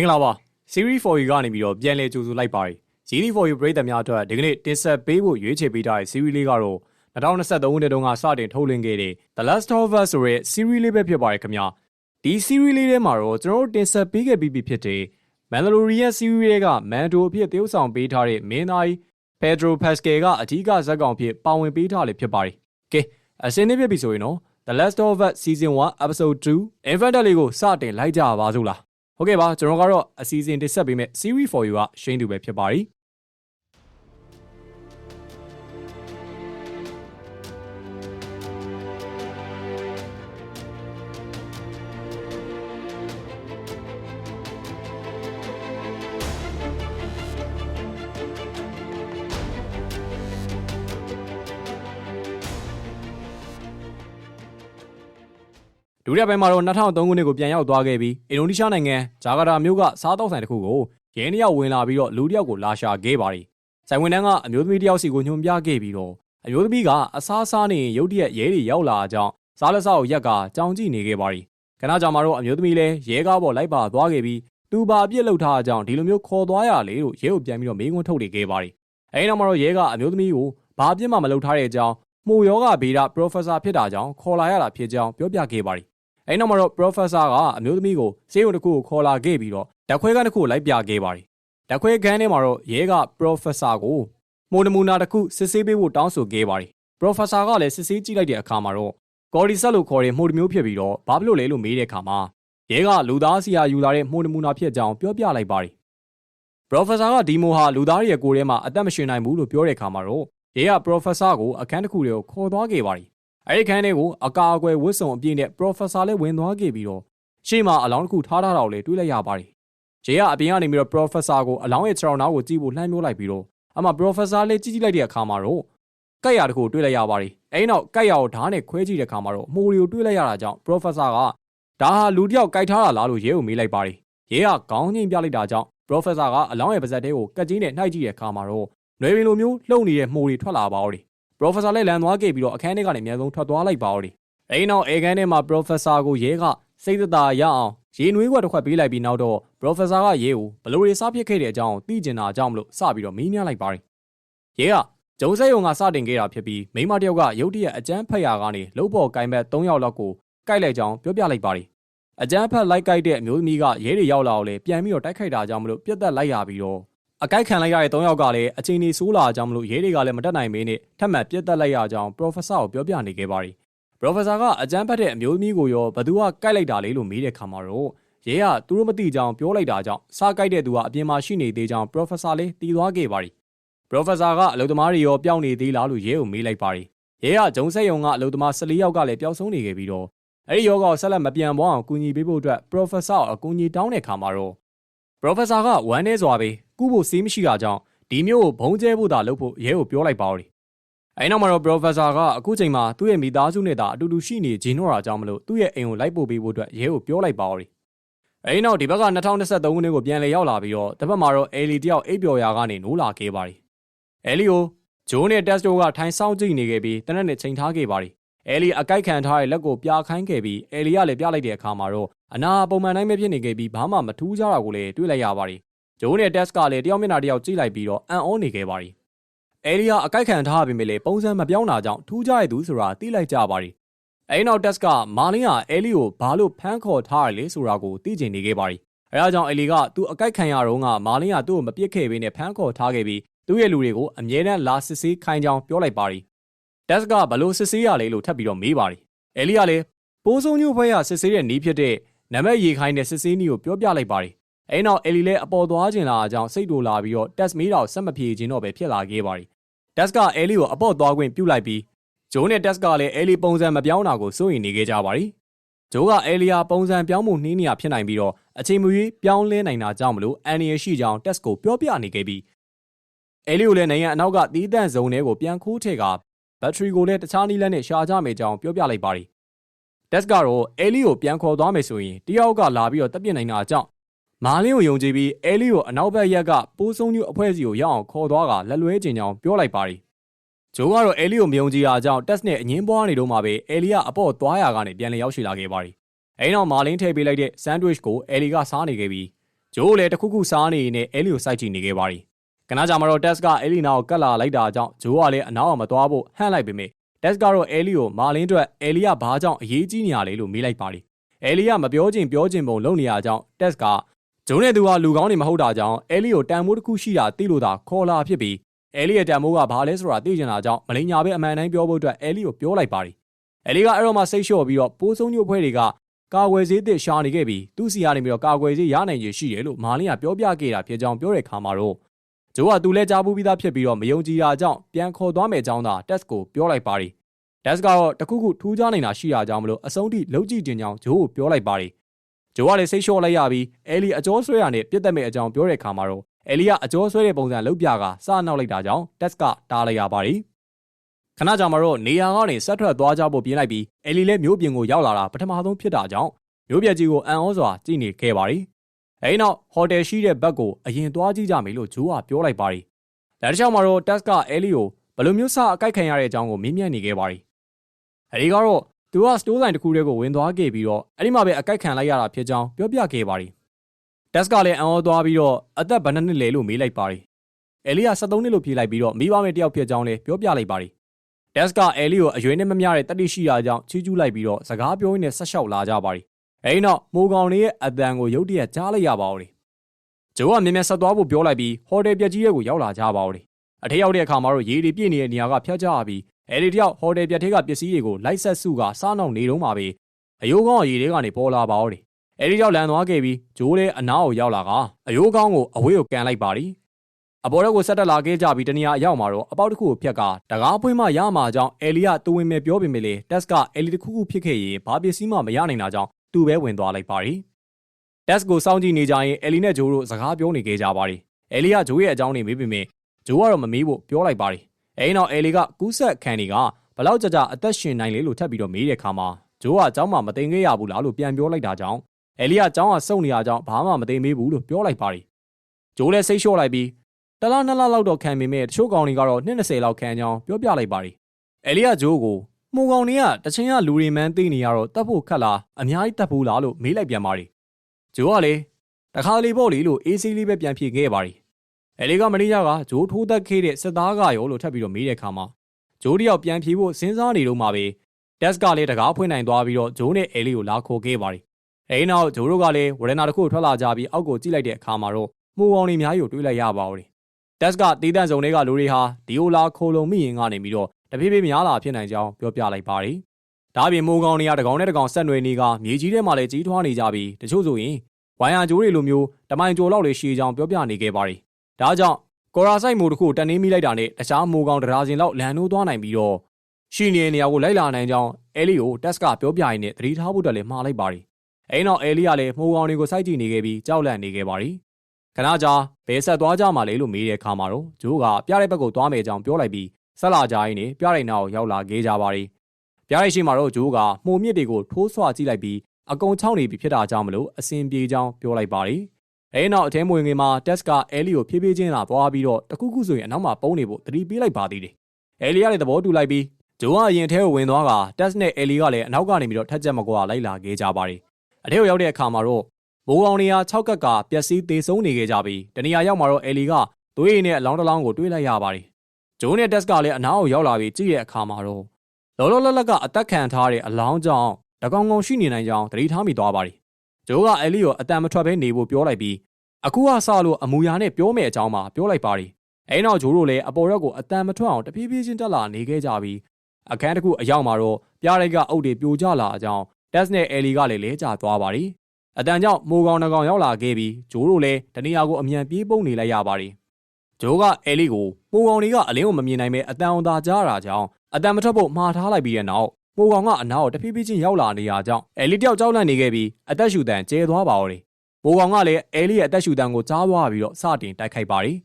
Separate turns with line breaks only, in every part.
င်္ဂလာပါ Series 4ကနေပြီးတော့ပြန်လည်ကြိုဆိုလိုက်ပါတယ် Series 4ပရိသတ်များအတွက်ဒီကနေ့တင်ဆက်ပေးဖို့ရွေးချယ်ပေးထားတဲ့ Series လေးကတော့2023ခုနှစ်တုန်းကစတင်ထုတ်လွှင့်ခဲ့တဲ့ The Last of Us ဆိုတဲ့ Series လေးပဲဖြစ်ပါတယ်ခင်ဗျာဒီ Series လေးထဲမှာတော့ကျွန်တော်တို့တင်ဆက်ပေးခဲ့ပြီးပြီဖြစ်တဲ့ Mandalorian Series တွေက Mando အဖြစ်သရုပ်ဆောင်ပေးထားတဲ့မင်းသားကြီး Pedro Pascal ကအကြီးကဇာတ်ကောင်ဖြစ်ပါဝင်ပေးထားလေဖြစ်ပါတယ်ကဲအစင်းနေပြပြီဆိုရင်တော့ The Last of Us Season 1 Episode 2 Inventor လေးကိုစတင်လိုက်ကြပါစို့လား ဟုတ်ကဲ့ပါကျွန်တော်ကတော့အစီအစဉ်တင်ဆက်ပေးမဲ့ Series for you ကရှိန်သူပဲဖြစ်ပါတယ် ဒုတိယပိုင်းမှာတော့2003ခုနှစ်ကိုပြန်ရောက်သွားခဲ့ပြီးအင်ဒိုနီးရှားနိုင်ငံဂျာကာတာမြို့ကစားတောက်ဆိုင်တစ်ခုကိုရဲနှစ်ယောက်ဝင်လာပြီးတော့လူတစ်ယောက်ကိုလာရှာခဲ့ပါတယ်။ဆိုင်ဝင်တန်းကအမျိုးသမီးတစ်ယောက်စီကိုညွှန်ပြခဲ့ပြီးတော့အမျိုးသမီးကအစားစားနေရင်ရုတ်တရက်ရဲတွေရောက်လာကြောင်းစားလက်စောက်ရက်ကကြောင်ကြည့်နေခဲ့ပါတယ်။ခဏကြာမှတော့အမျိုးသမီးလည်းရဲကားပေါ်လိုက်ပါသွားခဲ့ပြီးသူပါအပြစ်လုပ်ထားကြောင်းဒီလိုမျိုးခေါ်သွားရလေလို့ရဲကိုပြန်ပြီးတော့မေးခွန်းထုတ်နေခဲ့ပါတယ်။အဲဒီနောက်မှာတော့ရဲကအမျိုးသမီးကိုဘာအပြစ်မှမလုပ်ထားတဲ့အကြောင်းမှုယောဂဗေဒ professor ဖြစ်တာကြောင့်ခေါ်လာရတာဖြစ်ကြောင်းပြောပြခဲ့ပါတယ်။ အဲဒီနောက်မှာတော့ professor ကအမျိုးသမီးကိုစေးရုံတစ်ခုကိုခေါ်လာခဲ့ပြီးတော့ဓာတ်ခွဲခန်းတစ်ခုလိုက်ပြခဲ့ပါတယ်။ဓာတ်ခွဲခန်းထဲမှာတော့ရဲက professor ကိုမိုနမူနာတစ်ခုစစ်ဆေးပေးဖို့တောင်းဆိုခဲ့ပါတယ်။ professor ကလည်းစစ်ဆေးကြည့်လိုက်တဲ့အခါမှာတော့ cordyceps လို့ခေါ်တဲ့မှုတစ်မျိုးဖြစ်ပြီးတော့ဘာဖြစ်လို့လဲလို့မေးတဲ့အခါမှာရဲကလူသားစီယာယူလာတဲ့မှုနမူနာဖြစ်ကြောင်းပြောပြလိုက်ပါတယ်။ professor ကဒီမိုဟာလူသားရဲ့ကိုယ်ထဲမှာအသက်မရှင်နိုင်ဘူးလို့ပြောတဲ့အခါမှာတော့ရဲက professor ကိုအခန်းတစ်ခုတွေကိုခေါ်သွားခဲ့ပါတယ် အဲ့ဒီခန်းထဲကိုအကာအကွယ်ဝတ်စုံအပြည့်နဲ့ professor လည်းဝင်သွားခဲ့ပြီးတော့ရှေ့မှာအလောင်းတစ်ခုထားထားတာကိုလည်းတွေ့လိုက်ရပါတယ်။ဂျေကအပြင်ကနေပြီးတော့ professor ကိုအလောင်းရဲ့ခြေထောက်နားကိုကြည့်ဖို့လှမ်းပြောလိုက်ပြီးတော့အမှ professor လည်းကြည့်ကြည့်လိုက်တဲ့အခါမှာတော့ကက်ရတစ်ခုတွေ့လိုက်ရပါတယ်။အဲဒီနောက်ကက်ရကိုဓာတ်နဲ့ခွဲကြည့်တဲ့အခါမှာတော့မှုတွေကိုတွေ့လိုက်ရတာကြောင့် professor ကဒါဟာလူတစ်ယောက်ကြိုက်ထားတာလားလို့ရဲကိုမေးလိုက်ပါတယ်။ရဲကခေါင်းငိမ့်ပြလိုက်တာကြောင့် professor ကအလောင်းရဲ့ပါဇက်တဲကိုကက်ကြီးနဲ့နှိုက်ကြည့်တဲ့အခါမှာတော့နွယ်ပင်လိုမျိုးလှုပ်နေတဲ့မှုတွေထွက်လာပါတော့ ပရိုဖက်ဆာလည်းလန်သွားခဲ့ပြီးတော့အခန်းထဲကနေအများဆုံးထွက်သွားလိုက်ပါဦးတယ်။အဲဒီနောက်အေခန်းထဲမှာပရိုဖက်ဆာကိုရဲကစိတ်သက်သာရအောင်ရေနွေးခွက်တစ်ခွက်ပေးလိုက်ပြီးနောက်တော့ပရိုဖက်ဆာကရဲကိုဘလို့တွေစားဖြစ်ခဲ့တဲ့အကြောင်းသိကျင်တာအကြောင်းမလို့စပြီးတော့မေးမြန်းလိုက်ပါတယ်။ရဲကဂျုံစက်ယုံကစတင်ခဲ့တာဖြစ်ပြီးမိမတယောက်ကရုတ်တရက်အကျန်းဖက်ရာကနေလှုပ်ပေါ်ကိုင်ဘက်၃ယောက်လောက်ကိုကိုက်လိုက်ကြောင်းပြောပြလိုက်ပါတယ်။အကျန်းဖက်လိုက်ကိုက်တဲ့အမျိုးသမီးကရဲတွေရောက်လာအောင်လေပြန်ပြီးတော့တိုက်ခိုက်တာကြောင့်မလို့ပြတ်သက်လိုက်ရပြီးတော့ အကိုက်ခံလိုက်ရတဲ့၃ယောက်ကလည်းအချိန်ကြီးဆိုးလာကြမလို့ရဲတွေကလည်းမတက်နိုင်မင်းနဲ့ထပ်မံပြစ်တက်လိုက်ရကြောင်း professor ကိုပြောပြနေခဲ့ပါတယ်။ professor ကအကြမ်းဖက်တဲ့အမျိုးသမီးကိုရောဘသူကကိုက်လိုက်တာလေလို့မေးတဲ့ခါမှာတော့ရဲကသူတို့မသိကြောင်းပြောလိုက်တာကြောင့်စားကိုက်တဲ့သူကအပြင်မှာရှိနေသေးကြောင်း professor လေးတီးသွားခဲ့ပါတယ်။ professor ကအလုပ်သမားတွေရောပျောက်နေသေးလားလို့ရဲကိုမေးလိုက်ပါတယ်။ရဲကဂျုံဆက်ယုံကအလုပ်သမား14ယောက်ကလည်းပျောက်ဆုံးနေခဲ့ပြီးတော့အဲဒီယောဂကိုဆက်လက်မပြန်ပေါ်အောင်ကူညီပေးဖို့အတွက် professor အကူအညီတောင်းတဲ့ခါမှာတော့ professor ကဝမ်းနေစွာပဲ ကုဖို့စီးမရှိတာကြောင့်ဒီမျိုးကိုဘုံကျဲဖို့သာလုပ်ဖို့ရဲကိုပြောလိုက်ပါဦးတယ်။အဲဒီနောက်မှာတော့ professor ကအခုချိန်မှာသူ့ရဲ့မိသားစုနဲ့သာအတူတူရှိနေဂျင်းတော့တာကြောင့်မလို့သူ့ရဲ့အိမ်ကိုလိုက်ပို့ပေးဖို့အတွက်ရဲကိုပြောလိုက်ပါဦးတယ်။အဲဒီနောက်ဒီဘက်က2023ခုနှစ်ကိုပြန်လည်ရောက်လာပြီးတော့တစ်ဖက်မှာတော့အဲလီတယောက်အိပ်ပျော်ရာကနေနိုးလာခဲ့ပါတယ်။အဲလီကိုဂျိုးနဲ့တက်စတိုကထိုင်ဆောင်ကြည့်နေခဲ့ပြီးတနက်နဲ့ချိန်ထားခဲ့ပါတယ်။အဲလီအကိုက်ခံထားတဲ့လက်ကိုပြခိုင်းခဲ့ပြီးအဲလီကလည်းပြလိုက်တဲ့အခါမှာတော့အနာပုံမှန်တိုင်းပဲဖြစ်နေခဲ့ပြီးဘာမှမထူးကြတာကိုလည်းတွေ့လိုက်ရပါတယ် ဂျိုးနဲ့တက်ကလည်းတယောက်မျက်နှာတယောက်ကြည့်လိုက်ပြီးတော့အံ့ဩနေခဲ့ပါရီအဲလီယာအကိုက်ခံထားပေမဲ့လည်းပုံစံမပြောင်းတာကြောင့်ထူးခြားတဲ့သူဆိုတာသိလိုက်ကြပါရီအဲဒီနောက်တက်ကမာလင်းဟာအဲလီကိုဘာလို့ဖမ်းခေါ်ထားရလဲဆိုတာကိုသိချင်နေခဲ့ပါရီအဲဒါကြောင့်အဲလီကသူအကိုက်ခံရတော့ကမာလင်းကသူ့ကိုမပြစ်ခဲ့ဘဲနဲ့ဖမ်းခေါ်ထားခဲ့ပြီးသူ့ရဲ့လူတွေကိုအမြဲတမ်းလာစစ်ဆေးခိုင်းကြောင်းပြောလိုက်ပါရီတက်ကဘလို့စစ်ဆေးရလဲလို့ထပ်ပြီးတော့မေးပါရီအဲလီကလည်းပိုးစုံညို့ဘွဲရစစ်ဆေးတဲ့နီးဖြစ်တဲ့နံပါတ်ရေခိုင်းတဲ့စစ်ဆေးနီးကိုပြောပြလိုက်ပါရီ အဲနောက်အယ်လီလည်းအပေါ်သွားခြင်းလာအကြောင်းစိတ်တူလာပြီးတော့တက်စ်မီးတော်ဆက်မပြေခြင်းတော့ပဲဖြစ်လာခဲ့ပါရီတက်စ်ကအယ်လီကိုအပေါ်သွားခွင့်ပြုလိုက်ပြီးဂျိုးနဲ့တက်စ်ကလည်းအယ်လီပုံစံမပြောင်းတာကိုစိုးရိမ်နေခဲ့ကြပါရီဂျိုးကအယ်လီယာပုံစံပြောင်းမှုနှင်းနေရဖြစ်နိုင်ပြီးတော့အချိန်မရွေးပြောင်းလဲနိုင်တာကြောင့်မလို့အန်ရီရှိကြောင်းတက်စ်ကိုပြောပြနေခဲ့ပြီးအဲလီကိုလည်းနိုင်ငံအနောက်ကသီးသန့်ဇုံထဲကိုပြန်ခိုးထည့်ကဘက်ထရီကိုလည်းတခြားနည်းလမ်းနဲ့ရှာကြမယ်ကြောင်းပြောပြလိုက်ပါရီတက်စ်ကတော့အဲလီကိုပြန်ခေါ်သွားမယ်ဆိုရင်တယောက်ကလာပြီးတော့တပ်ပြစ်နိုင်တာအကြောင်း မာလင်းကိုယုံကြည်ပြီးအဲလီကိုအနောက်ဘက်ရက်ကပိုးဆုံးညူအဖွဲ့စီကိုရောက်အောင်ခေါ်သွားကလက်လွဲကျင်ကြောင်ပြောလိုက်ပါရီဂျိုးကတော့အဲလီကိုမယုံကြည်တာကြောင့်တက်စ်နဲ့အငင်းပွားနေတော့မှပဲအဲလီကအပေါ့သွားရကနေပြန်လည်ရောက်ရှိလာခဲ့ပါရီအဲနောက်မာလင်းထည့်ပေးလိုက်တဲ့ဆန်ဒဝစ်ကိုအဲလီကစားနေခဲ့ပြီးဂျိုးလည်းတခုခုစားနေနေအဲလီကိုစိုက်ကြည့်နေခဲ့ပါတယ်ခဏကြာမှတော့ Test ကအဲလီနာကိုကတ်လာလိုက်တာကြောင့်ဂျိုးကလည်းအနောက်အောင်မသွားဖို့ဟန့်လိုက်ပေမဲ့ Test ကတော့အဲလီကိုမာလင်းအတွက်အဲလီကဘာကြောင့်အရေးကြီးနေရလဲလို့မေးလိုက်ပါတယ်အဲလီကမပြောချင်ပြောချင်ပုံလုပ်နေရကြောင်း Test က ဂျိုးနဲ့သူဟာလူကောင်းနေမဟုတ်တာကြောင့်အဲလီကိုတန်မိုးတစ်ခုရှိတာသိလို့သာခေါ်လာဖြစ်ပြီးအဲလီရဲ့တန်မိုးကဘာလဲဆိုတာသိချင်တာကြောင့်မလိညာပဲအမှန်တိုင်းပြောဖို့အတွက်အဲလီကိုပြောလိုက်ပါတယ်အဲလီကအဲ့တော့မှစိတ်လျှော့ပြီးတော့ပိုးဆုံးညို့ဖွဲတွေကကာကွယ်ဆေးသစ်ရှာနေခဲ့ပြီးသူ့စီကနေပြီးတော့ကာကွယ်ဆေးရနိုင်ရရှိတယ်လို့မာလင်းကပြောပြခဲ့တာဖြစ်ကြောင်းပြောတဲ့ခါမှာတော့ဂျိုးကသူလဲကြားပူးပြီးသားဖြစ်ပြီးတော့မယုံကြည်တာကြောင့်ပြန်ခေါ်သွားမယ်ကြောင်းသာတက်စ်ကိုပြောလိုက်ပါတယ်တက်စ်ကတော့တခုခုထူးခြားနေတာရှိတာကြောင့်မလို့အဆုံးထိလုံးကြည့်တင်ကြောင်းဂျိုးကိုပြောလိုက်ပါတယ် ဂျိုးကလည်းစိတ်လျှော့လိုက်ရပြီးအဲလီအကျော်ဆွဲရနဲ့ပြစ်တက်မဲ့အကြောင်းပြောတဲ့ခါမှာတော့အဲလီကအကျော်ဆွဲတဲ့ပုံစံလုပ်ပြကစနောက်လိုက်တာကြောင့်တက်ကတားလိုက်ရပါတယ်ခဏကြာမှတော့နေရာကနေဆက်ထွက်သွားကြဖို့ပြင်းလိုက်ပြီးအဲလီလည်းမျိုးပြင်ကိုရောက်လာတာပထမဆုံးဖြစ်တာကြောင့်မျိုးပြကြီးကိုအံ့ဩစွာကြည့်နေခဲ့ပါတယ်။အဲဒီနောက်ဟိုတယ်ရှိတဲ့ဘက်ကိုအရင်သွားကြည့်ကြမယ်လို့ဂျိုးကပြောလိုက်ပါတယ်။လက်တစ်ချောင်းမှာတော့တက်ကအဲလီကိုဘယ်လိုမျိုးစအကိုက်ခံရတဲ့အကြောင်းကိုမေးမြန်းနေခဲ့ပါတယ်။အဲဒီကတော့ သူကစတိုးဆိုင်တစ်ခုတည်းကိုဝင်သွားခဲ့ပြီးတော့အဲ့ဒီမှာပဲအကိုက်ခံလိုက်ရတာဖြစ်ကြောင်းပြောပြခဲ့ပါတယ်။တက်ကလည်းအံ့ဩသွားပြီးတော့အသက်ဘယ်နှစ်နှစ်လဲလို့မေးလိုက်ပါတယ်။အဲလီက73နှစ်လို့ဖြေလိုက်ပြီးတော့မိဘမဲ့တယောက်ဖြစ်ကြောင်းလည်းပြောပြလိုက်ပါတယ်။တက်ကအဲလီကိုအရွယ်နဲ့မမျှတဲ့တတိရှိတာကြောင့်ချီးကျူးလိုက်ပြီးတော့စကားပြောရင်းနဲ့ဆက်လျှောက်လာကြပါတယ်အဲဒီနောက်မိုးကောင်လေးရဲ့အတန်ကိုရုတ်တရက်ကြားလိုက်ရပါဦးတယ်ဂျိုးကမြင်မြင်ဆက်သွားဖို့ပြောလိုက်ပြီးဟိုတယ်ပြက်ကြီးရဲ့ကိုရောက်လာကြပါဦးတယ်အထက်ရောက်တဲ့အခါမှာတော့ရေတွေပြည့်နေတဲ့နေရာကဖျက်ကြရပြီး အဲဒီတယောက်ဟိုတယ်ပြက်ထဲကပစ္စည်းတွေကိုလိုက်ဆက်စုကစားနောက်နေတော့မှပဲအယိုးကောင်းရေတွေကနေပေါ်လာပါဦးတယ်အဲဒီတယောက်လန်သွားခဲ့ပြီးဂျိုးလည်းအနားကိုရောက်လာကအယိုးကောင်းကိုအဝေးကိုကန်လိုက်ပါသည်အပေါ်ရက်ကိုဆက်တက်လာခဲ့ကြပြီးတနေရာအရောက်မှာတော့အပေါက်တစ်ခုကိုဖြတ်ကတကားပွင့်မှရမှာကြောင့်အဲလီကတူဝင်မဲ့ပြောပေမဲ့လေတက်စ်ကအဲလီတစ်ခုခုဖြစ်ခဲ့ရင်ဘာပစ္စည်းမှမရနိုင်တာကြောင့်သူပဲဝင်သွားလိုက်ပါတယ်။တက်စ်ကိုစောင့်ကြည့်နေကြရင်အယ်လီနဲ့ဂျိုးတို့စကားပြောနေခဲ့ကြပါတယ်။အယ်လီကဂျိုးရဲ့အကြောင်းတွေမေးပေမဲ့ဂျိုးကတော့မမေးဖို့ပြောလိုက်ပါတယ်။ အဲဒီနောက်အယ်လီကကူးဆက်ခံတွေကဘလောက်ကြကြအသက်ရှင်နိုင်လေလို့ထပ်ပြီးတော့မေးတဲ့အခါမှာဂျိုးကအเจ้าမှမသိငဲရဘူးလားလို့ပြန်ပြောလိုက်တာကြောင့်အယ်လီကအเจ้าကစုံနေရကြောင်းဘာမှမသိမေးဘူးလို့ပြောလိုက်ပါတယ်။ဂျိုးလည်းစိတ်လျှော့လိုက်ပြီးတလားနှစ်လားလောက်တော့ခံပေမဲ့တချို့ကောင်တွေကတော့20လောက်ခံကြောင်းပြောပြလိုက်ပါတယ်။အယ်လီကဂျိုးကိုမှုကောင်တွေကတချင်းကလူတွေမှန်းသိနေရတော့တတ်ဖို့ခက်လားအများကြီးတတ်ဖို့လားလို့မေးလိုက်ပြန်ပါတယ်ဂျိုးကလေတခါလေပေါ့လေလို့အေးဆေးလေးပဲပြန်ဖြေခဲ့ပါတယ် အဲလေးကမလေးရကဂျိုးထိုးသက်ခဲ့တဲ့စစ်သားကရောလို့ထပ်ပြီးတော့မေးတဲ့အခါမှာဂျိုးတယောက်ပြန်ဖြေဖို့စဉ်းစားနေတော့မှပဲတက်ကလည်းတကားဖွင့်နိုင်သွားပြီးတော့ဂျိုးနဲ့အဲလေးကိုလာခေါ်ခဲ့ပါတယ်အဲဒီနောက်ဂျိုးတို့ကလည်းဝရနာတစ်ခုထွက်လာကြပြီးအောက်ကိုကြည့်လိုက်တဲ့အခါမှာတော့မှုကောင်တွေအများကြီးကိုတွေးလိုက်ရပါဦးတယ်တက်ကတီးတန့်စုံတွေကလူတွေဟာဒီယိုလာခိုလုံမိရင်ကနေပြီးတော့တဖြည်းဖြည်းများလာဖြစ်နိုင်ကြောင်းပြောပြလိုက်ပါတယ်။ဒါ့အပြင်မိုးကောင်းတွေကတကောင်နဲ့တကောင်ဆက်နွယ်နေကမြေကြီးထဲမှာလည်းကြီးထွားနေကြပြီးတချို့ဆိုရင်ဝိုင်ယာဂျိုးတွေလိုမျိုးတမိုင်ကျော်လောက်လေးရှည်ကြောင်းပြောပြနေခဲ့ပါတယ်။ ဒါကြောင့်ကော်ရာဆိုင်မိုးတစ်ခုတက်နေမိလိုက်တာနဲ့တခြားမိုးကောင်းတရာစင်လောက်လန်နိုးသွားနိုင်ပြီးတော့ရှိနေတဲ့နေရာကိုလိုက်လာနိုင်ကြောင်းအဲလီကိုတက်ကပြောပြရင်းနဲ့သတိထားဖို့အတွက်လည်းမှားလိုက်ပါတယ်။အဲနောက်အဲလီကလည်းမိုးကောင်းတွေကိုစိုက်ကြည့်နေခဲ့ပြီးကြောက်လန့်နေခဲ့ပါတယ်။ခဏကြာဘယ်ဆက်သွားကြမှာလဲလို့မေးတဲ့အခါမှာတော့ဂျိုးကပြတဲ့ဘက်ကိုသွားမယ်ကြောင်းပြောလိုက်ပြီးဆက်လာကြရင်းနဲ့ပြရိုက်နာကိုရောက်လာခဲ့ကြပါရီပြရိုက်ရှိမှာတော့ဂျိုးကမှုံမြစ်တွေကိုထိုးဆွကြည့်လိုက်ပြီးအကုံချောင်းနေပြီဖြစ်တာကြောင့်မလို့အစင်ပြေကြောင်းပြောလိုက်ပါရီ အဲနောက်အထင်းမွေငင်မှာတက်ကအဲလီကိုဖြည်းဖြည်းချင်းလာသွားပြီးတော့တခုခုဆိုရင်အနောက်မှာပုံးနေဖို့တတိပေးလိုက်ပါသေးတယ်အဲလီကလည်းသဘောတူလိုက်ပြီးဂျိုးကအရင်ထဲကိုဝင်သွားကတက်နဲ့အဲလီကလည်းအနောက်ကနေပြီးတော့ထက်ချက်မကွာလိုက်လာခဲ့ကြပါရီအထဲကိုရောက်တဲ့အခါမှာတော့မိုးကောင်နေရာ6ကက်ကပျက်စီးသေးဆုံးနေခဲ့ကြပြီးတနေရာရောက်မှာတော့အဲလီကသွေးရည်နဲ့အလောင်းတလောင်းကိုတွေးလိုက်ရပါတယ်ဂျိုးနဲ့တက်ကလည်းအနားကိုရောက်လာပြီးကြည့်တဲ့အခါမှာတော့လောလောလတ်လတ်ကအသက်ခံထားတဲ့အလောင်းကြောင့်တကောင်ကောင်ရှိနေနိုင်ကြောင်းသတိထားမိသွားပါတယ် ဂျိုးကအဲလီကိုအတန်မထွက်ဘဲနေဖို့ပြောလိုက်ပြီးအခုကစလို့အမူအရာနဲ့ပြောမယ့်အကြောင်းမှာပြောလိုက်ပါတယ်အဲနောက်ဂျိုးတို့လည်းအပေါ်ရက်ကိုအတန်မထွက်အောင်တဖြည်းဖြည်းချင်းတက်လာနေခဲ့ကြပြီးအခန်းတစ်ခုအရောက်မှာတော့ပြားရိုက်ကအုပ်တွေပြိုကျလာအကြောင်းတက်စ်နဲ့အဲလီကလည်းလဲကျသွားပါတယ်အတန်ကြောင့်မိုးကောင်နှကောင်ရောက်လာခဲ့ပြီးဂျိုးတို့လည်းတနေရာကိုအမြန်ပြေးပုံနေလိုက်ရပါတယ်ဂျိုးကအဲလီကိုပိုကောင်တွေကအလင်းကိုမမြင်နိုင်ပဲအတန်အောင်သာကြားတာကြောင့်အတန်မထွက်ဖို့မှားထားလိုက်ပြီးတဲ့နောက် ပိုကောင်ကအနားကိုတဖြည်းဖြည်းချင်းရောက်လာနေရကြောင်းအဲလီတယောက်ကြောက်လန့်နေခဲ့ပြီးအသက်ရှူတန်ကျဲသွားပါတော့တယ်ပိုကောင်ကလည်းအဲလီရဲ့အသက်ရှူတန်ကိုကြားသွားပြီးတော့စတင်တိုက်ခိုက်ပါတယ်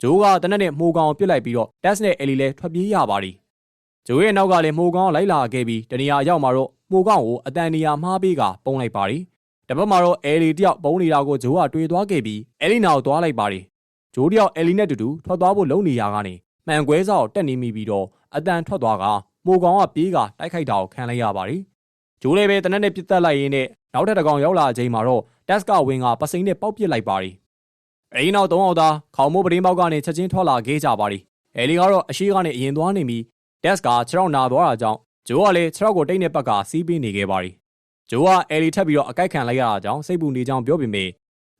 ဂျိုးကတနက်နဲ့မိုးကောင်ကိုပြစ်လိုက်ပြီးတော့တက်စ်နဲ့အဲလီလည်းထွက်ပြေးရပါတယ်ဂျိုးရဲ့နောက်ကလည်းမိုးကောင်လိုက်လာခဲ့ပြီးတနေရာရောက်မှာတော့မိုးကောင်ကိုအတန်နေရာမှားပေးကပုံလိုက်ပါတယ်တပတ်မှာတော့အဲလီတယောက်ပုံနေတာကိုဂျိုးကတွေးသွားခဲ့ပြီးအဲလီနာကိုသွားလိုက်ပါတယ်ဂျိုးတယောက်အယ်လီနဲ့တူတူထွက်သွားဖို့လုံနေရကနေမှန်ကွဲစောက်တက်နေမိပြီးတော့အတန်ထွက်သွားက မိုကောင်ကပြေးကတိုက်ခိုက်တာကိုခံလိုက်ရပါတယ်။ဂျိုးလည်းပဲတနက်နဲ့ပြစ်တက်လိုက်ရင်းနဲ့နောက်ထပ်တစ်ကောင်ရောက်လာချိန်မှာတော့တက်ကဝင်ကပစိန်နဲ့ပေါက်ပစ်လိုက်ပါတယ်။အဲဒီနောက်သုံးအောင်သားခေါင်မိုးပတင်းပေါက်ကနေချက်ချင်းထွက်လာခဲ့ကြပါတယ်။အဲလီကတော့အရှိကနေအရင်သွားနေပြီးတက်ကခြေထောက်နာသွားတာကြောင့်ဂျိုးကလည်းခြေထောက်ကိုတိတ်နေပတ်ကစီးပေးနေခဲ့ပါတယ်။ဂျိုးကအဲလီထပ်ပြီးတော့အကိုက်ခံလိုက်ရတာကြောင့်စိတ်ပူနေကြောင်းပြောပေမဲ့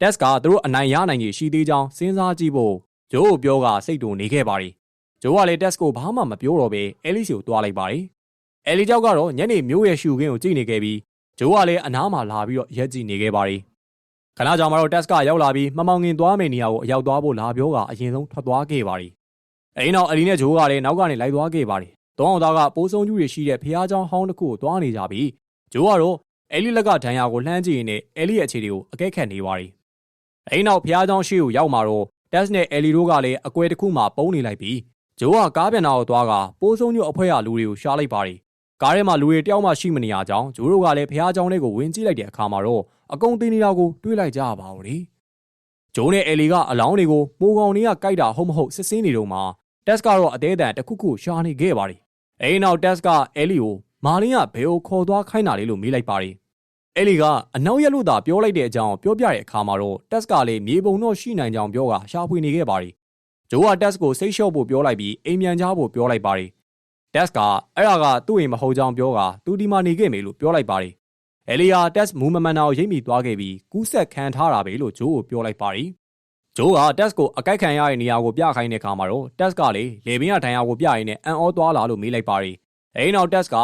တက်ကသူတို့အနိုင်ရနိုင်ကြီးရှိသေးကြောင်းစဉ်းစားကြည့်ဖို့ဂျိုးကိုပြောကစိတ်တူနေခဲ့ပါတယ်။ ဂျိုးကလည်းတက်စ်ကိုဘာမှမပြောတော့ဘဲအဲလီစီကိုသွားလိုက်ပါတယ်။အဲလီကြောက်ကတော့ညနေမျိုးရဲ့ရှူခင်းကိုကြည့်နေခဲ့ပြီးဂျိုးကလည်းအနားမှာလာပြီးတော့ရက်ကြည့်နေခဲ့ပါတယ်။ခဏကြာမှတော့တက်စ်ကရောက်လာပြီးမမောင်ငင်သွားမယ့်နေရာကိုအရောက်သွားဖို့လာပြောကအရင်ဆုံးထွက်သွားခဲ့ပါတယ်။အဲဒီနောက်အလီနဲ့ဂျိုးကလည်းနောက်ကနေလိုက်သွားခဲ့ပါတယ်။တောင်းအောင်သားကပိုးဆုံးကျူးတွေရှိတဲ့ဖျားချောင်းဟောင်းတစ်ခုကိုသွားနေကြပြီးဂျိုးကတော့အဲလီလက်ကဒဏ်ရာကိုလှမ်းကြည့်ရင်းနဲ့အဲလီရဲ့အခြေတွေကိုအကဲခတ်နေပါတယ်။အဲဒီနောက်ဖျားချောင်းရှိကိုရောက်မှာတော့တက်စ်နဲ့အဲလီတို့ကလည်းအကွဲတစ်ခုမှပုံနေလိုက်ပြီး ဂျိုးကကားပြန်နာကိုသွားကပိုးဆုံးညို့အဖွဲရလူတွေကိုရှားလိုက်ပါတယ်။ကားထဲမှာလူတွေတယောက်မှရှိမနေရကြောင်းဂျိုးတို့ကလည်းဖះเจ้าလေးကိုဝင်ကြည့်လိုက်တဲ့အခါမှာတော့အကုန်တင်းနေတာကိုတွေးလိုက်ကြရပါဦးလေ။ဂျိုးနဲ့အဲလီကအလောင်းတွေကိုမိုးကောင်တွေကကြိုက်တာဟုတ်မဟုတ်စစ်စင်းနေတော့မှတက်စ်ကတော့အသေးအတန်တစ်ခုခုရှာနေခဲ့ပါတယ်။အဲဒီနောက်တက်စ်ကအဲလီကိုမာလင်းကဘယ်ကိုခေါ်သွားခိုင်းတာလဲလို့မေးလိုက်ပါတယ်။အဲလီကအနောက်ရက်လို့သာပြောလိုက်တဲ့အကြောင်းပြောပြတဲ့အခါမှာတော့တက်ကလည်းမြေပုံတော့ရှိနိုင်ကြောင်းပြောကရှာဖွေနေခဲ့ပါတယ်။ ဂျိုးကတက်စ်ကိုစိတ်လျှော့ဖို့ပြောလိုက်ပြီးအိမ်မြန်ချဖို့ပြောလိုက်ပါတယ်။တက်ကအဲ့ဒါကသူ့အိမ်မဟုတ်ကြောင်းပြောကသူဒီမှာနေခဲ့မယ်လို့ပြောလိုက်ပါတယ်။အဲလီယာတက်စ်မူမမန်နာကိုရိပ်မိသွားခဲ့ပြီးကူးဆက်ခံထားတာပဲလို့ဂျိုးကိုပြောလိုက်ပါတယ်။ဂျိုးကတက်စ်ကိုအကိုက်ခံရတဲ့နေရာကိုပြခိုင်းတဲ့အခါမှာတော့တက်စ်ကလေလေဘင်းရဒဏ်ရာကိုပြရင်းနဲ့အန်အောသွားလာလို့မေးလိုက်ပါတယ်။အဲဒီနောက်တက်စ်က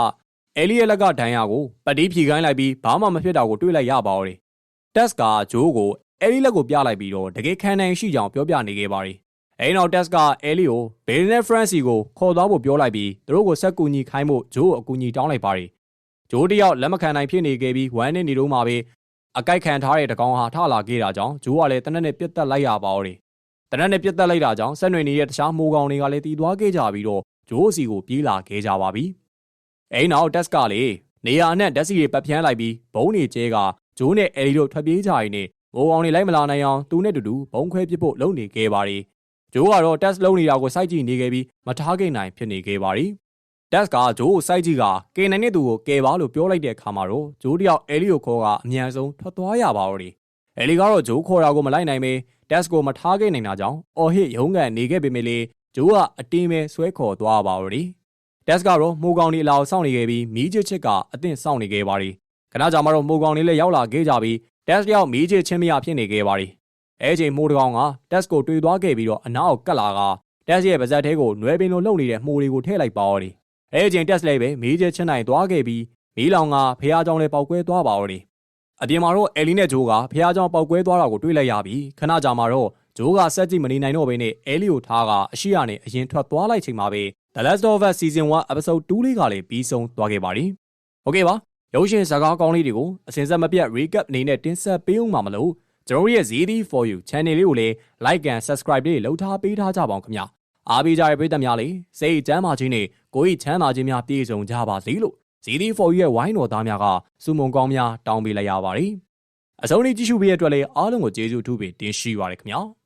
အဲလီရဲ့လက်ကဒဏ်ရာကိုပတ်တီးဖြီခိုင်းလိုက်ပြီးဘာမှမဖြစ်တာကိုတွေးလိုက်ရပါတော့တယ်။တက်စ်ကဂျိုးကိုအဲလီလက်ကိုပြလိုက်ပြီးတော့တကယ်ခံနိုင်ရှိကြောင်ပြောပြနေခဲ့ပါတယ်။ အဲဒီနောက်တက်စ်ကအဲလီကိုဘေလ်နဲ့ဖရန့်စီကိုခေါ်သွားဖို့ပြောလိုက်ပြီးသူတို့ကိုဆက်ကူညီခိုင်းဖို့ဂျိုးကိုအကူညီတောင်းလိုက်ပါတယ်။ဂျိုးတယောက်လက်မခံနိုင်ဖြစ်နေခဲ့ပြီးဝမ်းနဲ့နေတော့မှပဲအကိုက်ခံထားတဲ့တကောင်ဟာထလာခဲ့တာကြောင့်ဂျိုးကလည်းတနက်နဲ့ပြတ်တက်လိုက်ရပါတော့တယ်။တနက်နဲ့ပြတ်တက်လိုက်တာကြောင့်ဆက်နွယ်နေတဲ့တခြားမိုးကောင်တွေကလည်းတီးသွားခဲ့ကြပြီးတော့ဂျိုးစီကိုပြေးလာခဲ့ကြပါပြီ။အဲဒီနောက်တက်ကလေနေရာနဲ့ဓာတ်စီတွေပတ်ပြန်းလိုက်ပြီးဘုံနေကျဲကဂျိုးနဲ့အဲလီတို့ထွက်ပြေးကြရင်းနဲ့မိုးကောင်တွေလိုက်မလာနိုင်အောင်သူနဲ့တူတူဘုံခွဲပစ်ဖို့လုပ်နေခဲ့ပါတယ်။ ဂျိုးကတော့တက်လုံးနေတာကိုစိုက်ကြည့်နေခဲ့ပြီးမထားခဲ့နိုင်ဖြစ်နေခဲ့ပါတယ်။တက်ကဂျိုးကိုစိုက်ကြည့်ကကယ်နိုင်တဲ့သူကိုကယ်ပါလို့ပြောလိုက်တဲ့အခါမှာတော့ဂျိုးတယောက်အဲလီကိုခေါ်ကအမြန်ဆုံးထွက်သွားရပါတော့တယ်။အဲလီကတော့ဂျိုးခေါ်တာကိုမလိုက်နိုင်ပဲတက်ကိုမထားခဲ့နိုင်တာကြောင့်အော်ဟစ်ရုံးကန်နေခဲ့ပေမဲ့လေဂျိုးကအတင်းပဲဆွဲခေါ်သွားပါတော့တယ်။တက်ကတော့မိုးကောင်ဒီအလာကိုစောင့်နေခဲ့ပြီးမီးချစ်ချစ်ကအသင့်စောင့်နေခဲ့ပါတယ်။ခဏကြာမှတော့မိုးကောင်လေးလည်းရောက်လာခဲ့ကြပြီးတက်တယောက်မီးချစ်ချင်းမရဖြစ်နေခဲ့ပါတယ်။ အဲချိန်မိုးတကောင်ကတက်ကိုတွေ့သွားခဲ့ပြီးတော့အနားကိုကတ်လာကတက်ရဲ့ပါဇက်ထဲကိုနွယ်ပင်လိုလှုပ်နေတဲ့မှုတွေကိုထည့်လိုက်ပါတော့တယ်။အဲချိန်တက်လည်းပဲမီးချစ်ချင်းနိုင်သွားခဲ့ပြီးမီးလောင်ကဖះเจ้าလည်းပောက်ကွဲသွားပါတော့တယ်။အပြင်မှာတော့အဲလီနဲ့ဂျိုးကဖះเจ้าပောက်ကွဲသွားတာကိုတွေ့လိုက်ရပြီးခဏကြာမှတော့ဂျိုးကစက်ကြည့်မနေနိုင်တော့ဘဲနဲ့အဲလီကိုထားကအရှိရနဲ့အရင်ထွက်သွားလိုက်ချိန်မှာပဲ The Last of Us Season 1 Episode 2လေးကလည်းပြီးဆုံးသွားခဲ့ပါပြီ။ Okay ပါရုပ်ရှင်ဇာတ်ကားကောင်းလေးတွေကိုအစဉ်ဆက်မပြတ် recap အနေနဲ့တင်ဆက်ပေးဦးမှာမလို့ ကျွန်တော်ရဲ့ ZD for you channel လေးကိုလည်း like and subscribe လေးလှုပ်ထားပေးထားကြပါအောင်ခင်ဗျာအားပေးကြတဲ့ပရိသတ်များလည်းစိတ်ချမ်းသာခြင်းနဲ့ကိုယ်ဤချမ်းသာခြင်းများပြည့်စုံကြပါစေလို့ ZD for you ရဲ့ဝိုင်းတော်သားများကစုမုံကောင်းများတောင်းပေးလိုက်ရပါတယ်အဆုံးလေးကြည့်ရှုပေးရတဲ့အတွက်လည်းအားလုံးကိုကျေးဇူးအထူးပဲတင်ရှိပါရခင်ဗျာ